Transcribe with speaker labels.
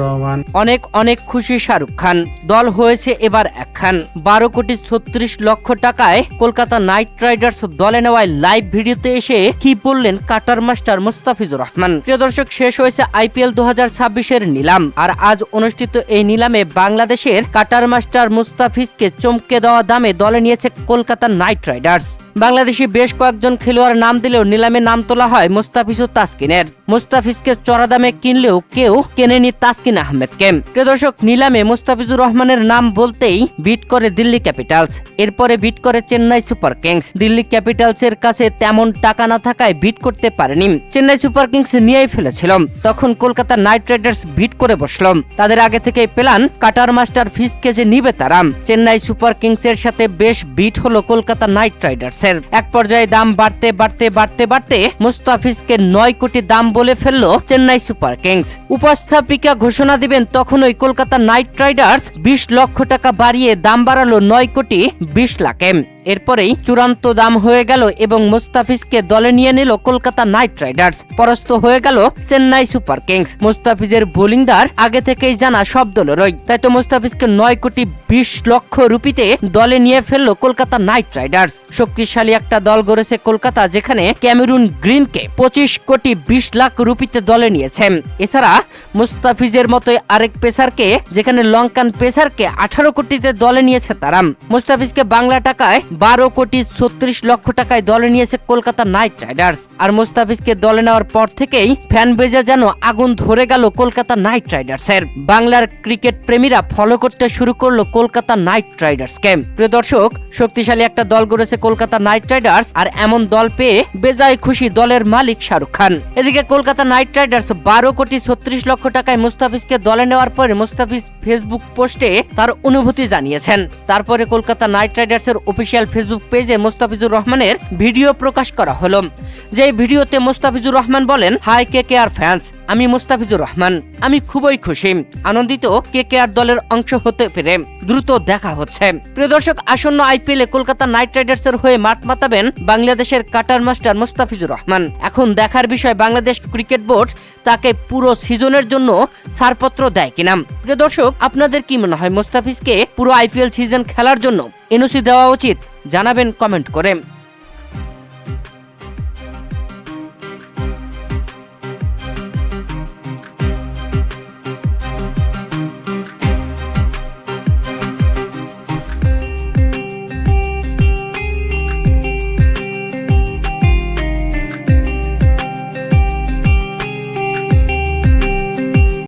Speaker 1: রহমান
Speaker 2: অনেক অনেক খুশি শাহরুখ খান। দল হয়েছে এবার একখান বারো কোটি ছত্রিশ লক্ষ টাকায় কলকাতা নাইট রাইডার্স দলে নেওয়ায় লাইভ ভিডিওতে এসে কি বললেন কাটার মাস্টার মুস্তাফিজুর রহমান? প্রিয় দর্শক, শেষ হয়েছে আইপিএল দু হাজার ছাব্বিশের নিলাম। আর আজ অনুষ্ঠিত এই নিলামে বাংলাদেশের কাটার মাস্টার মুস্তাফিজকে চমকে দেওয়া দামে দলে নিয়েছে কলকাতা নাইট রাইডার্স। বাংলাদেশি বেশ কয়েকজন খেলোয়াড় নাম দিলেও নিলামে নাম তোলা হয় মুস্তাফিজ ও তাসকিনের। মুস্তাফিজকে চড়া দামে কিনলেও কেউ কেনেনি তাসকিন আহমেদকে। দর্শক, নিলামে মুস্তাফিজুর রহমানের নাম বলতেই বিট করে দিল্লি ক্যাপিটালস। এরপরে বিট করে Chennai Super Kings. Delhi Capitals এর কাছে তেমন টাকা না থাকায় বিট করতে পারেনি। চেন্নাই সুপার কিংস নিয়েই ফেলেছিল। তখন কলকাতা নাইট রাইডার্স বিট করে বসল। তাদের আগে থেকে প্ল্যান, কাটার মাস্টার ফিসকে যে নিবে তারা। চেন্নাই সুপার কিংস এর সাথে বেশ বিট হলো কলকাতা নাইট রাইডার্স। এর এক পর্যায়ে দাম বাড়তে বাড়তে বাড়তে বাড়তে মুস্তাফিজকে নয় কোটি দাম বলে ফেলল চেন্নাই সুপার কিংস। উপস্থাপিকা ঘোষণা দিবেন, তখনই কলকাতা নাইট রাইডার্স বিশ লক্ষ টাকা বাড়িয়ে দাম বাড়ালো নয় কোটি বিশ লাখে। এরপরেই চূড়ান্ত দাম হয়ে গেল এবং মুস্তাফিজকে দলে নিয়ে নিল কলকাতা নাইট রাইডার্স। পরাস্ত হয়ে গেল চেন্নাই সুপার কিংস। মুস্তাফিজের বোলিংদার আগে থেকেই জানা সব দলেরই তাই তো মুস্তাফিজকে নয় কোটি বিশ লক্ষ রুপিতে দলে নিয়ে ফেলল কলকাতা নাইট রাইডার্স। শক্তিশালী একটা দল গড়েছে কলকাতা যেখানে ক্যামেরুন গ্রিনকে পঁচিশ কোটি বিশ লাখ রুপিতে দলে নিয়েছে এছাড়া মুস্তাফিজের মতোই আরেক পেসারকে যেখানে লঙ্কান পেসারকে আঠারো কোটিতে দলে নিয়েছে তারা মুস্তাফিজকে বাংলা টাকায় বারো কোটি ছত্রিশ লক্ষ টাকায় দলে নিয়েছে কলকাতা নাইট রাইডার্স। আর মুস্তাফিজকে দলে নেওয়ার পর থেকেই ফ্যান বেজে যেন আগুন ধরে গেল কলকাতা নাইট রাইডার্সের। বাংলার ক্রিকেট প্রেমীরা ফলো করতে শুরু করল কলকাতা নাইট রাইডার্সকে। প্রিয় দর্শক, শক্তিশালী একটা দল গড়েছে কলকাতা নাইট রাইডার্স, আর এমন দল পেয়ে বেজায় খুশি দলের মালিক শাহরুখ খান। এদিকে কলকাতা নাইট রাইডার্স বারো কোটি ছত্রিশ লক্ষ টাকায় মুস্তাফিজকে দলে নেওয়ার পরে মুস্তাফিজ ফেসবুক পোস্টে তার অনুভূতি জানিয়েছেন। তারপরে কলকাতা নাইট রাইডার্সের অফিসিয়াল ফেসবুক পেজে মোস্তাফিজুর রহমানের ভিডিও প্রকাশ করা হলো। যে ভিডিওতে মোস্তাফিজুর রহমান বলেন, হাই, কে কে আর ফ্যান্স আমি মোস্তাফিজুর রহমান। আমি খুবই খুশি। আনন্দিত কে কে আর দলের অংশ হতে পেরে দ্রুত দেখা হচ্ছে। প্রিয় দর্শক, আসন্ন আইপিএলে কলকাতা নাইট রাইডার্সের হয়ে মাঠ মাতাবেন বাংলাদেশের কাটার মাস্টার মুস্তাফিজুর রহমান। এখন দেখার বিষয়, বাংলাদেশ ক্রিকেট বোর্ড তাকে পুরো সিজনের জন্য ছাড়পত্র দেয় কিনা? প্রিয় দর্শক, আপনাদের কি মনে হয়, মুস্তাফিজকে পুরো আইপিএল সিজন খেলার জন্য এনওসি দেওয়া উচিত? জানাবেন কমেন্ট করে।